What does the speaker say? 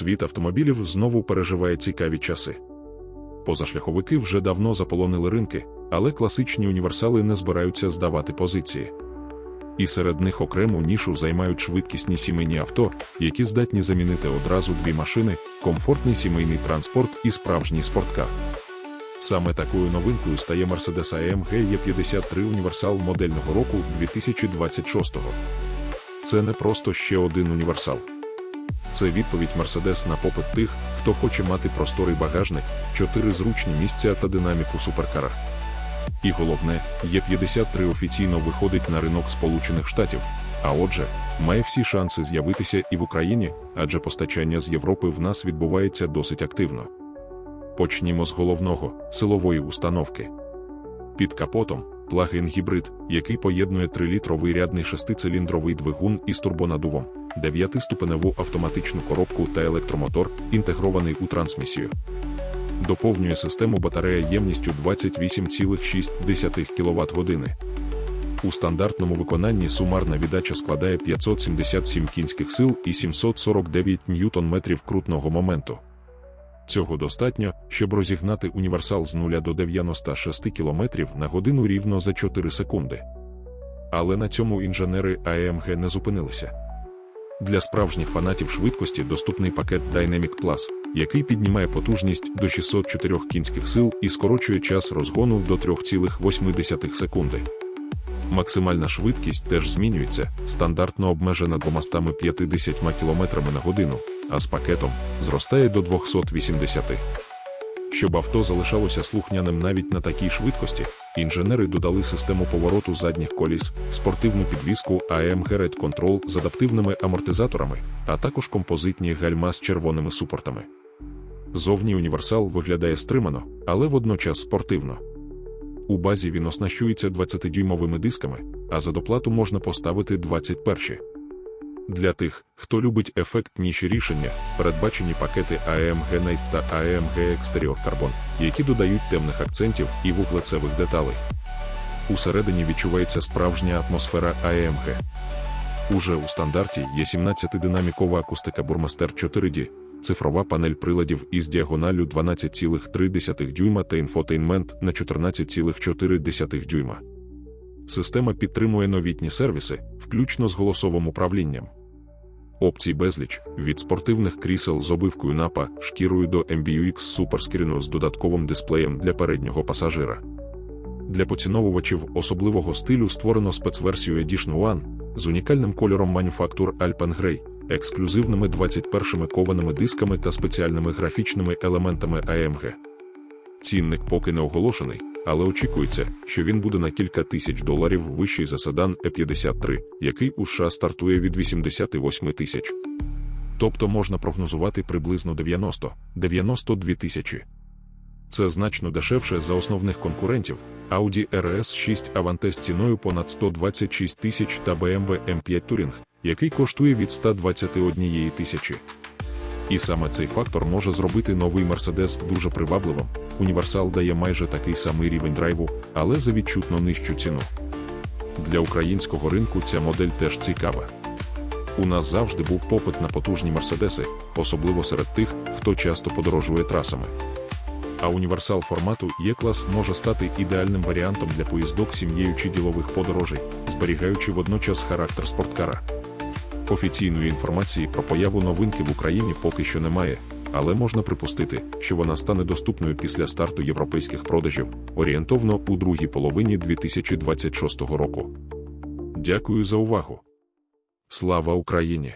Світ автомобілів знову переживає цікаві часи. Позашляховики вже давно заполонили ринки, але класичні універсали не збираються здавати позиції. І серед них окрему нішу займають швидкісні сімейні авто, які здатні замінити одразу дві машини, комфортний сімейний транспорт і справжній спорткар. Саме такою новинкою стає Mercedes AMG E53 універсал модельного року 2026-го. Це не просто ще один універсал. Це відповідь Mercedes на попит тих, хто хоче мати просторий багажник, чотири зручні місця та динаміку суперкара. І головне, Є53 офіційно виходить на ринок Сполучених Штатів, а отже, має всі шанси з'явитися і в Україні, адже постачання з Європи в нас відбувається досить активно. Почнімо з головного силової установки. Під капотом плагін гібрид, який поєднує 3-літровий рядний шестициліндровий двигун із турбонадувом, 9-ступеневу автоматичну коробку та електромотор, інтегрований у трансмісію. Доповнює систему батарея ємністю 28,6 кВт години. У стандартному виконанні сумарна віддача складає 577 кінських сил і 749 ньютон-метрів крутного моменту. Цього достатньо, щоб розігнати універсал з 0 до 96 км на годину рівно за 4 секунди. Але на цьому інженери AMG не зупинилися. Для справжніх фанатів швидкості доступний пакет Dynamic Plus, який піднімає потужність до 604 кінських сил і скорочує час розгону до 3,8 секунди. Максимальна швидкість теж змінюється, стандартно обмежена 250 км на годину, а з пакетом зростає до 280. Щоб авто залишалося слухняним навіть на такій швидкості, інженери додали систему повороту задніх коліс, спортивну підвіску AMG Red Control з адаптивними амортизаторами, а також композитні гальма з червоними супортами. Зовні універсал виглядає стримано, але водночас спортивно. У базі він оснащується 20-дюймовими дисками, а за доплату можна поставити 21. Для тих, хто любить ефектніші рішення, передбачені пакети AMG Night та AMG Exterior Carbon, які додають темних акцентів і вуглецевих деталей. Усередині відчувається справжня атмосфера AMG. Уже у стандарті є 17-динамікова акустика Burmester 4D, цифрова панель приладів із діагоналю 12,3 дюйма та інфотейнмент на 14,4 дюйма. Система підтримує новітні сервіси, включно з голосовим управлінням. Опцій безліч від спортивних крісел з обивкою напа, шкірою до MBUX суперскріну з додатковим дисплеєм для переднього пасажира. Для поціновувачів особливого стилю створено спецверсію Edition One з унікальним кольором мануфактур Alpen Grey, ексклюзивними 21 кованими дисками та спеціальними графічними елементами AMG. Цінник поки не оголошений, але очікується, що він буде на кілька тисяч доларів вищий за седан E53, який у США стартує від 88 тисяч. Тобто можна прогнозувати приблизно 90-92 тисячі. Це значно дешевше за основних конкурентів Audi RS 6 Avante з ціною понад 126 тисяч та BMW M5 Touring, який коштує від 121 тисячі. І саме цей фактор може зробити новий Mercedes дуже привабливим. Універсал дає майже такий самий рівень драйву, але за відчутно нижчу ціну. Для українського ринку ця модель теж цікава. У нас завжди був попит на потужні мерседеси, особливо серед тих, хто часто подорожує трасами. А універсал формату Є-клас може стати ідеальним варіантом для поїздок сім'єю чи ділових подорожей, зберігаючи водночас характер спорткара. Офіційної інформації про появу новинки в Україні поки що немає, але можна припустити, що вона стане доступною після старту європейських продажів орієнтовно у другій половині 2026 року. Дякую за увагу. Слава Україні!